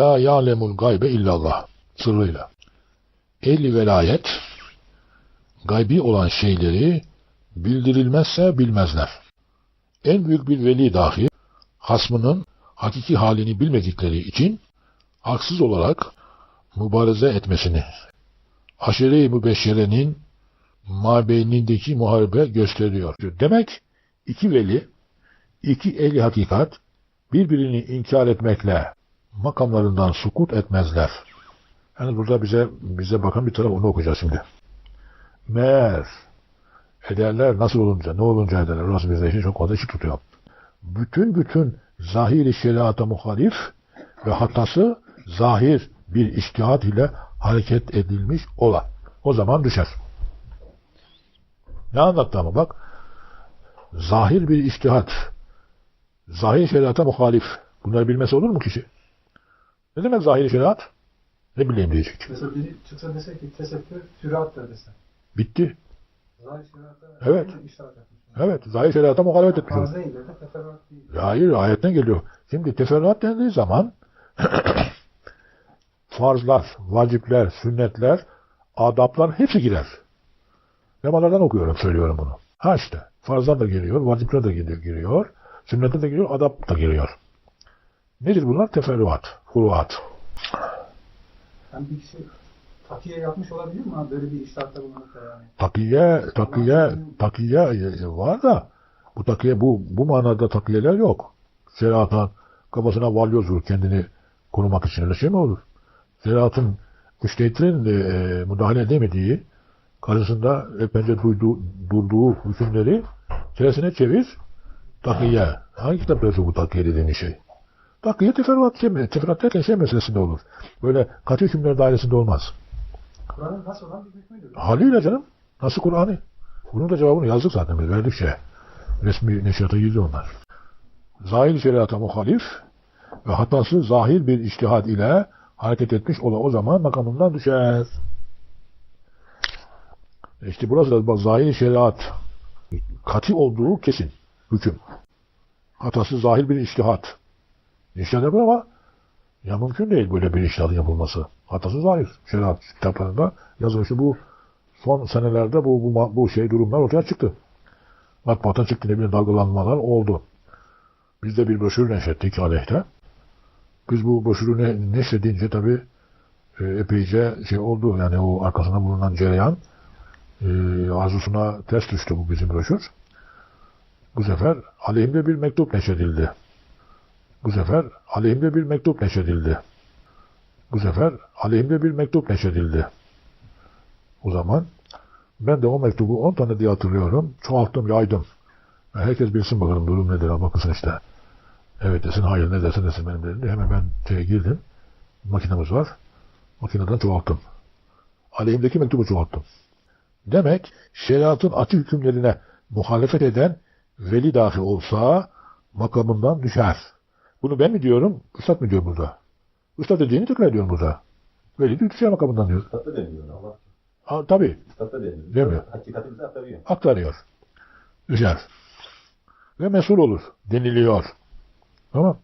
La ya'lemul gaybe illallah sırrıyla. Ehli velayet gaybi olan şeyleri bildirilmezse bilmezler. En büyük bir veli dahi hasmının hakiki halini bilmedikleri için haksız olarak mübareze etmesini, aşire-i mübeşşerenin mabeynindeki muharebe gösteriyor. Demek iki veli, iki ehli hakikat birbirini inkar etmekle makamlarından sukut etmezler. Yani burada bize bize bakan bir taraf onu okuyacağız şimdi. Meğer ederler nasıl olunca, ne olunca ederler. Orası bize için çok fazla ışık tutuyor. Bütün bütün zahiri şeriata muhalif ve hatası zahir bir iştihat ile hareket edilmiş ola. O zaman düşer. Ne anlattı ama bak. Zahir bir iştihat. Zahir şeriata muhalif. Bunları bilmesi olur mu kişi? Ne demek zahir şeriat? Ne bileyim diyecek. Mesela biri çıksa dese ki tesettür sürattır dese. Bitti. Zahir şeriata Evet. Evet. Zahir şeriata muhalefet değil. Hayır ayetten geliyor. Şimdi teferruat dendiği zaman farzlar, vacipler, sünnetler, adaplar hepsi girer. Lemalardan okuyorum, söylüyorum bunu. Ha işte, farzlar da giriyor, vacipler de giriyor, giriyor sünnete de giriyor, adap da giriyor. Nedir bunlar? Teferruat, furuat. Yani bir kişi takiye yapmış olabilir mi? abi? Böyle bir iştahatta bulunup da yani. Takiye, takiye, takiye var da bu takiye bu bu manada takiyeler yok. Şeriatın kafasına valyoz vurur kendini korumak için öyle şey mi olur? Şeriatın müştehitlerin de, e, müdahale edemediği karşısında hep önce duyduğu, durduğu hükümleri tersine çevir takiye. Hangi kitapta bu takiye dediğin şey? Takiye teferruat, şey, teferruat derken şey meselesinde olur. Böyle katı hükümler dairesinde olmaz. Kur'an'ın nasıl olan bir hükmüdür. Haliyle canım. Nasıl Kur'an'ı? Bunun da cevabını yazdık zaten biz verdik şey. Resmi neşrata girdi onlar. Zahir şeriata muhalif ve hatası zahir bir iştihad ile hareket etmiş ola o zaman makamından düşer. İşte burası da bak zahir şeriat kati olduğu kesin hüküm. Hatası zahir bir iştihat. İştihat yapar ama ya mümkün değil böyle bir iştihadın yapılması. Hatası zahir. Şeriat kitaplarında. İşte bu son senelerde bu, bu, bu şey durumlar ortaya çıktı. Matbaata çıktı ne bileyim dalgalanmalar oldu. Biz de bir broşür neşrettik aleyhte. Biz bu broşürü ne, neşredince tabi e, epeyce şey oldu. Yani o arkasında bulunan cereyan e, arzusuna ters düştü bu bizim broşür. Bu sefer aleyhimde bir mektup neşredildi. Bu sefer aleyhimde bir mektup neşredildi. Bu sefer aleyhimde bir mektup neşredildi. O zaman ben de o mektubu 10 tane diye hatırlıyorum. Çoğalttım, yaydım. Herkes bilsin bakalım durum nedir. Bakılsın işte. Evet desin, hayır ne desin desin benim dedim. Hemen ben şeye girdim. Makinemiz var. Makineden çoğalttım. Aleyhimdeki mektubu çoğalttım. Demek şeriatın açık hükümlerine muhalefet eden veli dahi olsa makamından düşer. Bunu ben mi diyorum, Üstad mı diyor burada? Üstad dediğini tekrar ediyorum burada. Veli de düşer makamından diyor. Kitapta demiyor Allah. Ha, tabii, Kitapta demiyor. Demiyor. Hakikati bize aktarıyor. aktarıyor. Düşer. Ve mesul olur deniliyor. Tamam.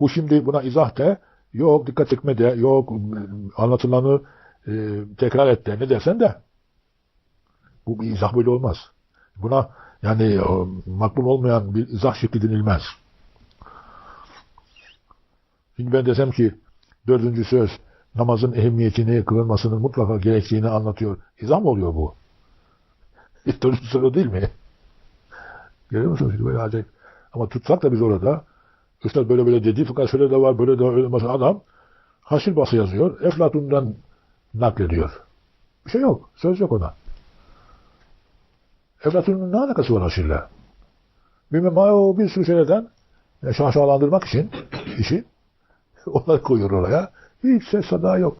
Bu şimdi buna izah de, yok dikkat etme de, yok anlatılanı e, tekrar et de, ne dersen de. Bu bir izah böyle olmaz. Buna yani makbul olmayan bir izah şekli denilmez. Şimdi ben desem ki dördüncü söz namazın ehemmiyetini, kılınmasının mutlaka gerektiğini anlatıyor. İzah mı oluyor bu? Dördüncü soru değil mi? Görüyor musunuz? Şimdi böyle acayip. Ama tutsak da biz orada Üstad böyle böyle dedi fakat şöyle de var böyle de öyle mesela adam haşir bası yazıyor. Eflatun'dan naklediyor. Bir şey yok. Söz yok ona. Eflatun'un ne alakası var haşirle? Bilmem o bir sürü şeylerden e, şaşalandırmak için işi onları koyuyor oraya. Hiç ses sada yok.